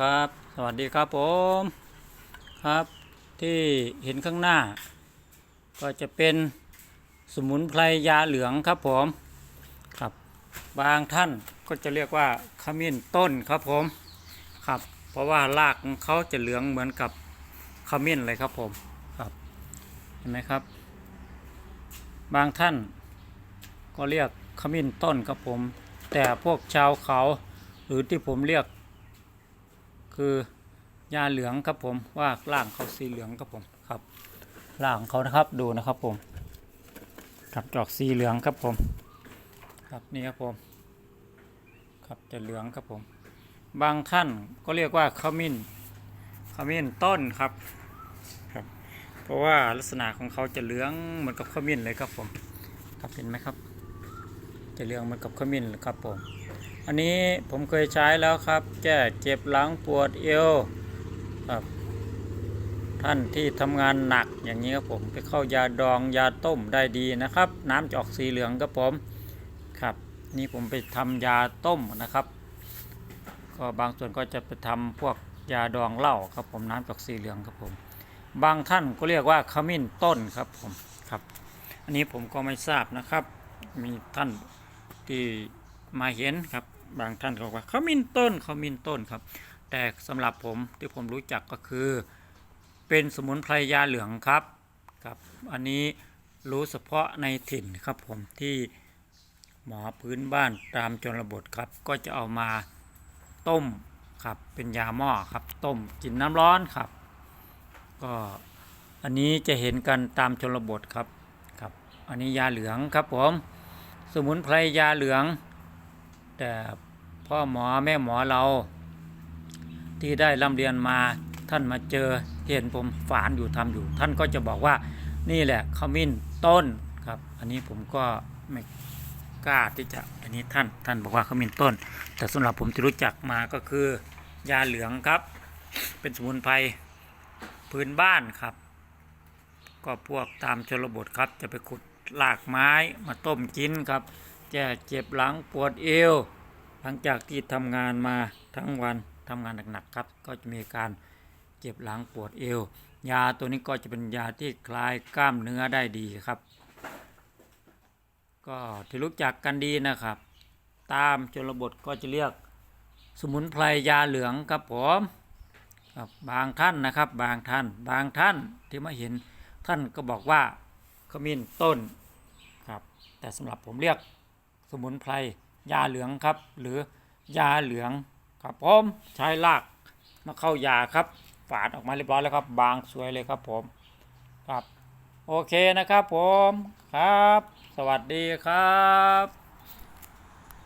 ครับ สวัสดีครับผมครับที่เห็นข้างหน้า ก็จะเป็นสมุนไพรยาเหลืองครับผมครับบางท่านก็จะเรียกว่าขมิ้นต้นครับผมครับ เพราะว่ารากของเขาจะเหลืองเหมือนกับขมิ้นเลยครับผมครับเห็นไหมครับ บางท่านก็เรียกขมิ้นต้นครับผม แต่พวกชาวเขาหรือที่ผมเรียก คือยาเหลืองครับผมว่าร่างเขาสีเหลืองครับผมครับร่างเขานะครับดูนะครับผมครับดอกสีเหลืองครับผม ครับนี่ครับผมครับจะเหลืองครับผม บางท่านก็เรียกว่าขมิ้นขมิ้นต้นครับครับ เพราะว่าลักษณะของเขาจะเหลืองเหมือนกับขมิ้นเลยครับผม ครับเห็นไหมครับ จะเหลืองเหมือนกับขมิ้นเลยครับผม อันนี้ผมเคยใช้แล้วครับ แก้เจ็บหลังปวดเอวครับท่านที่ทำงานหนักอย่างนี้ครับผมไปเข้ายาดองยาต้มได้ดีนะครับ น้ำจะออกสีเหลืองครับผมครับนี่ผมไปทำยาต้มนะครับ ก็บางส่วนก็จะไปทำพวกยาดองเหล้าครับผมน้ำจากสีเหลืองครับผม บางท่านก็เรียกว่าขมิ้นต้นครับผมครับ อันนี้ผมก็ไม่ทราบนะครับ มีท่านที่มาเห็นครับ บางท่านก็บอกว่าขมิ้นต้นขมิ้นต้นครับ แต่สำหรับผมที่ผมรู้จักก็คือ เป็นสมุนไพรยาเหลืองครับครับ อันนี้รู้เฉพาะในถิ่นครับผมที่หมอพื้นบ้านตามชนระบทครับ ก็จะเอามาต้มครับเป็นยาหม้อครับต้มกินน้ำร้อนครับ ก็อันนี้จะเห็นกันตามชนบทครับครับ อันนี้ยาเหลืองครับผม สมุนไพรยาเหลือง พ่อหมอแม่หมอเรา ที่ได้ร่ำเรียนมาท่านมาเจอเห็นผมฝานอยู่ทำอยู่ ท่านก็จะบอกว่านี่แหละขมิ้นต้นครับ อันนี้ผมก็ไม่กล้าที่จะอันนี้ท่านท่านบอกว่าขมิ้นต้น แต่สำหรับผมที่รู้จักมาก็คือยาเหลืองครับ เป็นสมุนไพรพื้นบ้านครับ ก็พวกตามชนบทครับจะไปขุดรากไม้มาต้มกินครับ แก้เจ็บหลังปวดเอว หลังจากที่ทำงานมาทั้งวันทำงานหนักๆครับ ก็จะมีการเจ็บหลังปวดเอว ยาตัวนี้ก็จะเป็นยาที่คลายกล้ามเนื้อได้ดีครับ ก็ที่รู้จักกันดีนะครับ ตามชนบทก็จะเรียกสมุนไพรยาเหลืองครับผมบบางท่านนะครับ บางท่าน บางท่านที่มาเห็นท่านก็บอกว่าขมิ้นต้นครับ แต่สำหรับผมเรียก สมุนไพรยาเหลืองครับ หรือยาเหลืองครับผมใช้รากมาเข้ายาครับ ฝาดออกมาเรียบร้อยแล้วครับ บางสวยเลยครับผมครับ โอเคนะครับผมครับ สวัสดีครับ